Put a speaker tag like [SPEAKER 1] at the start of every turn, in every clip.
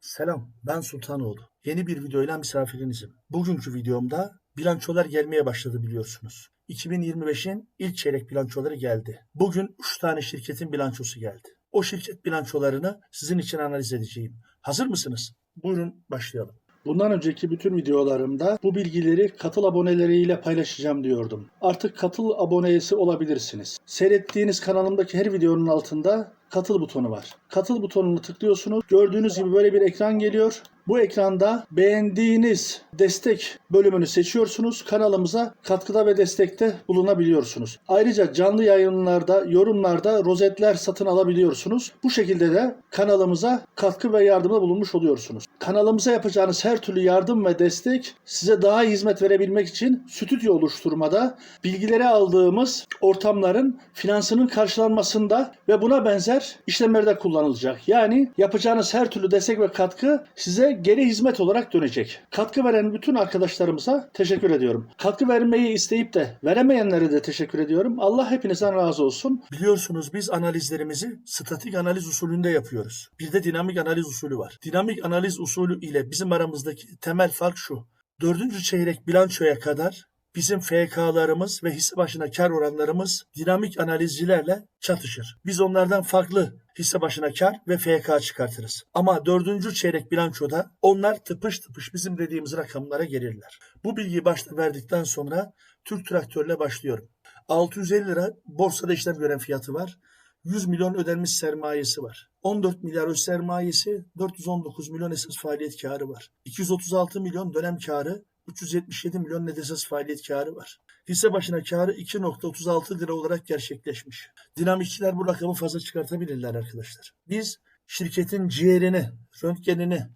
[SPEAKER 1] Selam, ben Sultanoğlu. Yeni bir videoyla misafirinizim. Bugünkü videomda bilançolar gelmeye başladı biliyorsunuz. 2025'in ilk çeyrek bilançoları geldi. Bugün 3 tane şirketin bilançosu geldi. O şirket bilançolarını sizin için analiz edeceğim. Hazır mısınız? Buyurun başlayalım. Bundan önceki bütün videolarımda bu bilgileri katıl aboneleriyle paylaşacağım diyordum. Artık katıl abonesi olabilirsiniz. Seyrettiğiniz kanalımdaki her videonun altında katıl butonu var. Katıl butonunu tıklıyorsunuz. Gördüğünüz gibi böyle bir ekran geliyor. Bu ekranda beğendiğiniz destek bölümünü seçiyorsunuz. Kanalımıza katkıda ve destekte bulunabiliyorsunuz. Ayrıca canlı yayınlarda, yorumlarda rozetler satın alabiliyorsunuz. Bu şekilde de kanalımıza katkı ve yardımda bulunmuş oluyorsunuz. Kanalımıza yapacağınız her türlü yardım ve destek size daha iyi hizmet verebilmek için stüdyo oluşturmada bilgileri aldığımız ortamların finansının karşılanmasında ve buna benzer işlemlerde kullanılacak. Yani yapacağınız her türlü destek ve katkı size geri hizmet olarak dönecek. Katkı veren bütün arkadaşlarımıza teşekkür ediyorum. Katkı vermeyi isteyip de veremeyenlere de teşekkür ediyorum. Allah hepinizden razı olsun. Biliyorsunuz biz analizlerimizi statik analiz usulünde yapıyoruz. Bir de dinamik analiz usulü var. Dinamik analiz usulü ile bizim aramızdaki temel fark şu. Dördüncü çeyrek bilançoya kadar bizim FK'larımız ve hisse başına kar oranlarımız dinamik analizcilerle çatışır. Biz onlardan farklı hisse başına kar ve FK çıkartırız. Ama dördüncü çeyrek bilançoda onlar tıpış tıpış bizim dediğimiz rakamlara gelirler. Bu bilgiyi başta verdikten sonra Türk Traktör'le başlıyorum. 650 lira borsada işlem gören fiyatı var. 100 milyon ödenmiş sermayesi var. 14 milyar öz sermayesi, 419 milyon esas faaliyet karı var. 236 milyon dönem karı, 377 milyon net esas faaliyet karı var. Hisse başına karı 2.36 lira olarak gerçekleşmiş. Dinamikçiler bu rakamı fazla çıkartabilirler arkadaşlar. Biz şirketin ciğerini, röntgenini,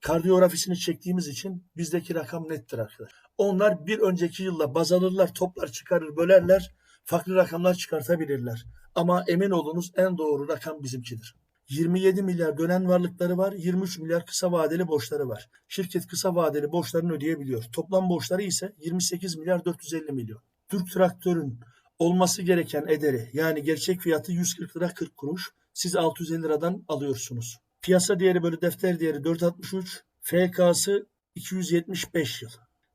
[SPEAKER 1] kardiyografisini çektiğimiz için bizdeki rakam nettir arkadaşlar. Onlar bir önceki yılla baz alırlar, toplar çıkarır, bölerler, farklı rakamlar çıkartabilirler. Ama emin olunuz en doğru rakam bizimkidir. 27 milyar dönen varlıkları var, 23 milyar kısa vadeli borçları var. Şirket kısa vadeli borçlarını ödeyebiliyor. Toplam borçları ise 28 milyar 450 milyon. Türk Traktör'ün olması gereken ederi yani gerçek fiyatı 140 lira 40 kuruş. Siz 650 liradan alıyorsunuz. Piyasa değeri bölü defter değeri 4.63, FK'sı 275 yıl.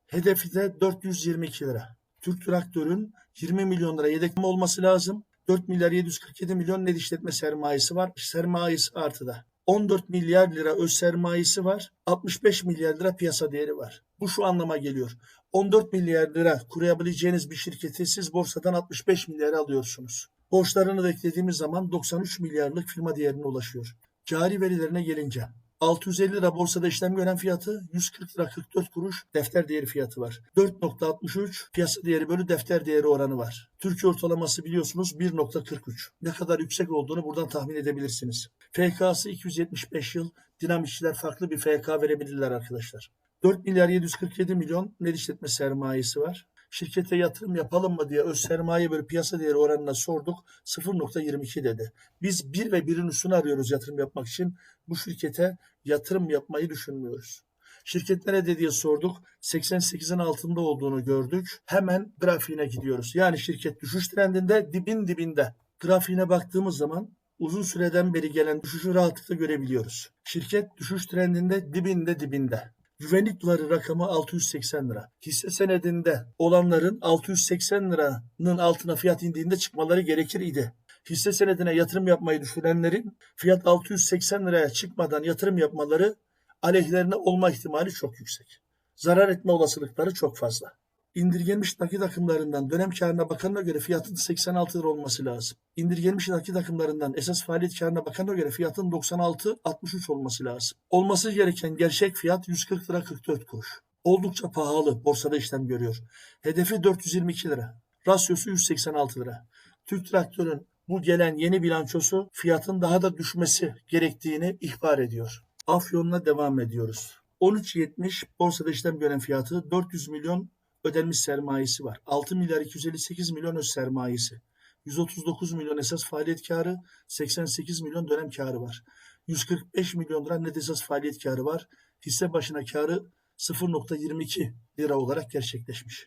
[SPEAKER 1] Hedefi de 422 lira. Türk Traktör'ün 20 milyon lira yedek olması lazım. 4 milyar 747 milyon net işletme sermayesi var. Sermayesi artıda. 14 milyar lira öz sermayesi var. 65 milyar lira piyasa değeri var. Bu şu anlama geliyor. 14 milyar lira kurabileceğiniz bir şirketi siz borsadan 65 milyara alıyorsunuz. Borçlarını da eklediğimiz zaman 93 milyarlık firma değerine ulaşıyor. Cari verilerine gelince 650 lira borsada işlem gören fiyatı 140 lira 44 kuruş defter değeri fiyatı var. 4.63 piyasa değeri bölü defter değeri oranı var. Türkiye ortalaması biliyorsunuz 1.43. Ne kadar yüksek olduğunu buradan tahmin edebilirsiniz. FK'sı 275 yıl. Dinamikçiler farklı bir FK verebilirler arkadaşlar. 4 milyar 747 milyon net işletme sermayesi var. Şirkete yatırım yapalım mı diye öz sermaye böyle piyasa değeri oranına sorduk. 0.22 dedi. Biz bir ve birin üstünü arıyoruz yatırım yapmak için. Bu şirkete yatırım yapmayı düşünmüyoruz. Şirketlere de diye sorduk. 88'in altında olduğunu gördük. Hemen grafiğine gidiyoruz. Yani şirket düşüş trendinde dibin dibinde. Grafiğine baktığımız zaman uzun süreden beri gelen düşüşü rahatlıkla görebiliyoruz. Şirket düşüş trendinde dibinde dibinde. Güvenlik duvarı rakamı 680 lira. Hisse senedinde olanların 680 liranın altına fiyat indiğinde çıkmaları gerekir idi. Hisse senedine yatırım yapmayı düşünenlerin fiyat 680 liraya çıkmadan yatırım yapmaları aleyhlerine olma ihtimali çok yüksek. Zarar etme olasılıkları çok fazla. İndirgenmiş nakit akımlarından dönem karına bakanına göre fiyatın 86 lira olması lazım. İndirgenmiş nakit akımlarından esas faaliyet karına bakanına göre fiyatın 96-63 olması lazım. Olması gereken gerçek fiyat 140 lira 44 kuruş. Oldukça pahalı borsada işlem görüyor. Hedefi 422 lira. Rasyosu 186 lira. Türk Traktör'ün bu gelen yeni bilançosu fiyatın daha da düşmesi gerektiğini ihbar ediyor. Afyon'la devam ediyoruz. 13.70 borsada işlem gören fiyatı 400 milyon ödenmiş sermayesi var. 6 milyar 258 milyon öz sermayesi. 139 milyon esas faaliyet karı, 88 milyon dönem karı var. 145 milyon lira net esas faaliyet karı var. Hisse başına karı 0.22 lira olarak gerçekleşmiş.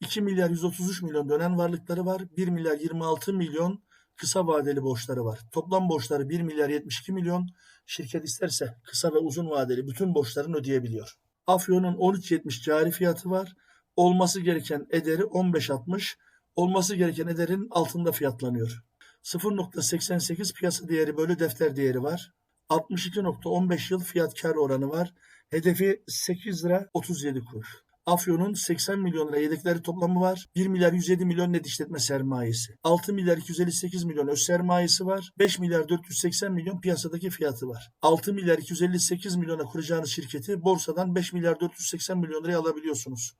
[SPEAKER 1] 2 milyar 133 milyon dönen varlıkları var. 1 milyar 26 milyon kısa vadeli borçları var. Toplam borçları 1 milyar 72 milyon. şirket isterse kısa ve uzun vadeli bütün borçlarını ödeyebiliyor. Afyon'un 13.70 cari fiyatı var. Olması gereken ederi 15.60. Olması gereken ederin altında fiyatlanıyor. 0.88 piyasa değeri bölü defter değeri var. 62.15 yıl fiyat kar oranı var. Hedefi 8 lira 37 kuruş. Afyon'un 80 milyon lira yedekleri toplamı var. 1 milyar 107 milyon net işletme sermayesi. 6 milyar 258 milyon öz sermayesi var. 5 milyar 480 milyon piyasadaki fiyatı var. 6 milyar 258 milyona kuracağınız şirketi borsadan 5 milyar 480 milyon liraya alabiliyorsunuz.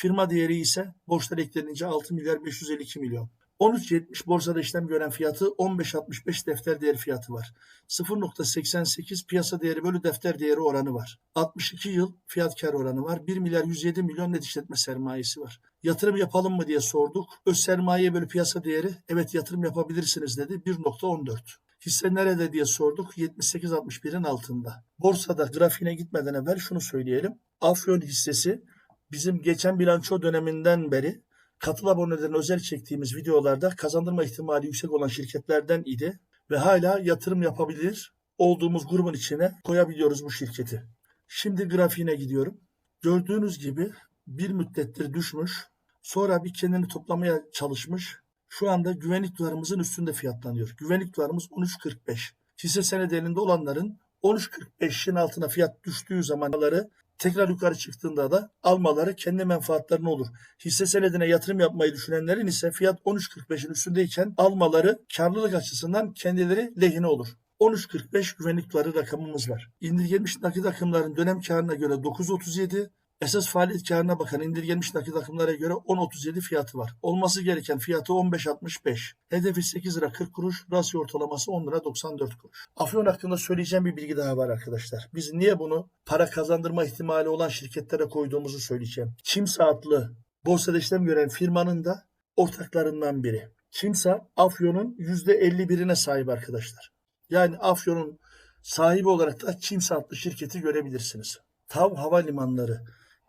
[SPEAKER 1] Firma değeri ise borçlar eklenince 6 milyar 552 milyon. 13.70 borsada işlem gören fiyatı 15.65 defter değeri fiyatı var. 0.88 piyasa değeri bölü defter değeri oranı var. 62 yıl fiyat kar oranı var. 1 milyar 107 milyon net işletme sermayesi var. Yatırım yapalım mı diye sorduk. Öz sermaye bölü piyasa değeri evet yatırım yapabilirsiniz dedi 1.14. Hisse nerede diye sorduk. 78.61'in altında. Borsada grafiğine gitmeden evvel şunu söyleyelim. Afyon hissesi bizim geçen bilanço döneminden beri katıl abonelerin özel çektiğimiz videolarda kazandırma ihtimali yüksek olan şirketlerden idi ve hala yatırım yapabilir olduğumuz grubun içine koyabiliyoruz bu şirketi. Şimdi grafiğine gidiyorum. Gördüğünüz gibi bir müddettir düşmüş. Sonra bir kendini toplamaya çalışmış. Şu anda güvenlik duvarımızın üstünde fiyatlanıyor. Güvenlik duvarımız 13.45. Hisse senedi elinde olanların 13.45'in altına fiyat düştüğü zamanları tekrar yukarı çıktığında da almaları kendi menfaatlerine olur. Hisse senedine yatırım yapmayı düşünenlerin ise fiyat 13.45'in üstündeyken almaları karlılık açısından kendileri lehine olur. 13.45 güvenlik rakamımız var. İndirgenmiş nakit akımların dönem karına göre 9.37, esas faaliyet karına bakan indirgenmiş nakit akımlara göre 10.37 fiyatı var. Olması gereken fiyatı 15.65. Hedefi 8 lira 40 kuruş, rasyo ortalaması 10 lira 94 kuruş. Afyon hakkında söyleyeceğim bir bilgi daha var arkadaşlar. Biz niye bunu para kazandırma ihtimali olan şirketlere koyduğumuzu söyleyeceğim. Kimsa adlı borsada işlem gören firmanın da ortaklarından biri. Kimsa Afyon'un %51'ine sahip arkadaşlar. Yani Afyon'un sahibi olarak da Çimsa adlı şirketi görebilirsiniz. Tav Havalimanları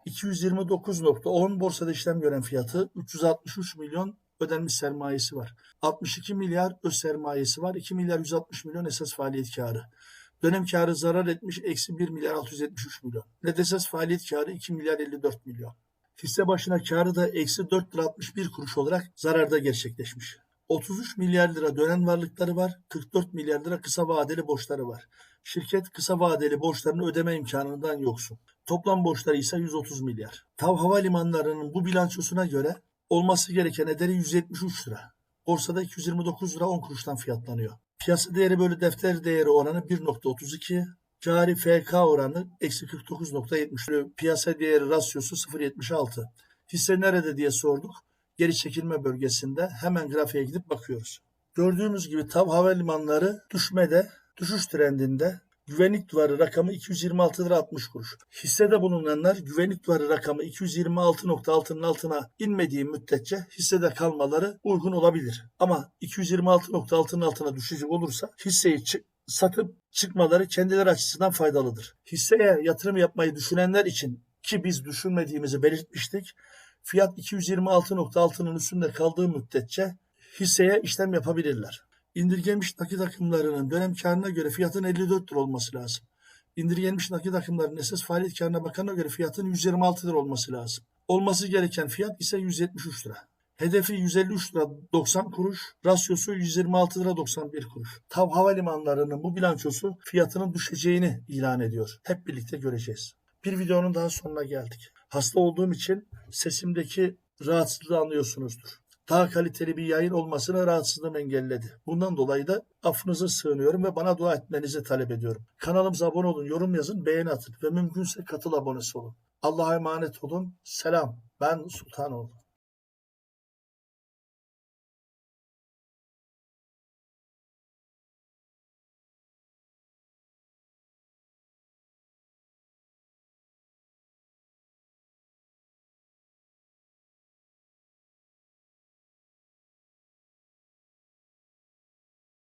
[SPEAKER 1] 229.10 borsada işlem gören fiyatı 363 milyon ödenmiş sermayesi var. 62 milyar öz sermayesi var. 2 milyar 160 milyon esas faaliyet karı. Dönem karı zarar etmiş eksi 1 milyar 673 milyon. Net esas faaliyet karı 2 milyar 54 milyon. Hisse başına karı da eksi 4 lira 61 kuruş olarak zararda gerçekleşmiş. 33 milyar lira dönen varlıkları var. 44 milyar lira kısa vadeli borçları var. Şirket kısa vadeli borçlarını ödeme imkanından yoksun. Toplam borçları ise 130 milyar. Tav Havalimanları'nın bu bilançosuna göre olması gereken ederi 173 lira. Borsada 229 lira 10 kuruştan fiyatlanıyor. Piyasa değeri bölü defter değeri oranı 1.32. Cari FK oranı eksi 49.70. Piyasa değeri rasyosu 0.76. Hisse nerede diye sorduk. Geri çekilme bölgesinde hemen grafiğe gidip bakıyoruz. Gördüğümüz gibi TAV havalimanları düşmede, düşüş trendinde. Güvenlik duvarı rakamı 226 lira 60 kuruş. Hissede bulunanlar güvenlik duvarı rakamı 226.6'nın altına inmediği müddetçe hissede kalmaları uygun olabilir. Ama 226.6'nın altına düşecek olursa hisseyi satıp çıkmaları kendileri açısından faydalıdır. Hisseye yatırım yapmayı düşünenler için ki biz düşünmediğimizi belirtmiştik. Fiyat 226.6'nın üstünde kaldığı müddetçe hisseye işlem yapabilirler. İndirgenmiş nakit akımlarının dönem karına göre fiyatın 54 lira olması lazım. İndirgenmiş nakit akımlarının esas faaliyet karına bakana göre fiyatın 126 lira olması lazım. Olması gereken fiyat ise 173 lira. Hedefi 153 lira 90 kuruş, rasyosu 126 lira 91 kuruş. Tav havalimanlarının bu bilançosu fiyatının düşeceğini ilan ediyor. Hep birlikte göreceğiz. Bir videonun daha sonuna geldik. Hasta olduğum için sesimdeki rahatsızlığı anlıyorsunuzdur. Daha kaliteli bir yayın olmasına rahatsızlığım engelledi. Bundan dolayı da affınıza sığınıyorum ve bana dua etmenizi talep ediyorum. Kanalımıza abone olun, yorum yazın, beğeni atın ve mümkünse katıl abonesi olun. Allah'a emanet olun. Selam. Ben Sultanoğlu.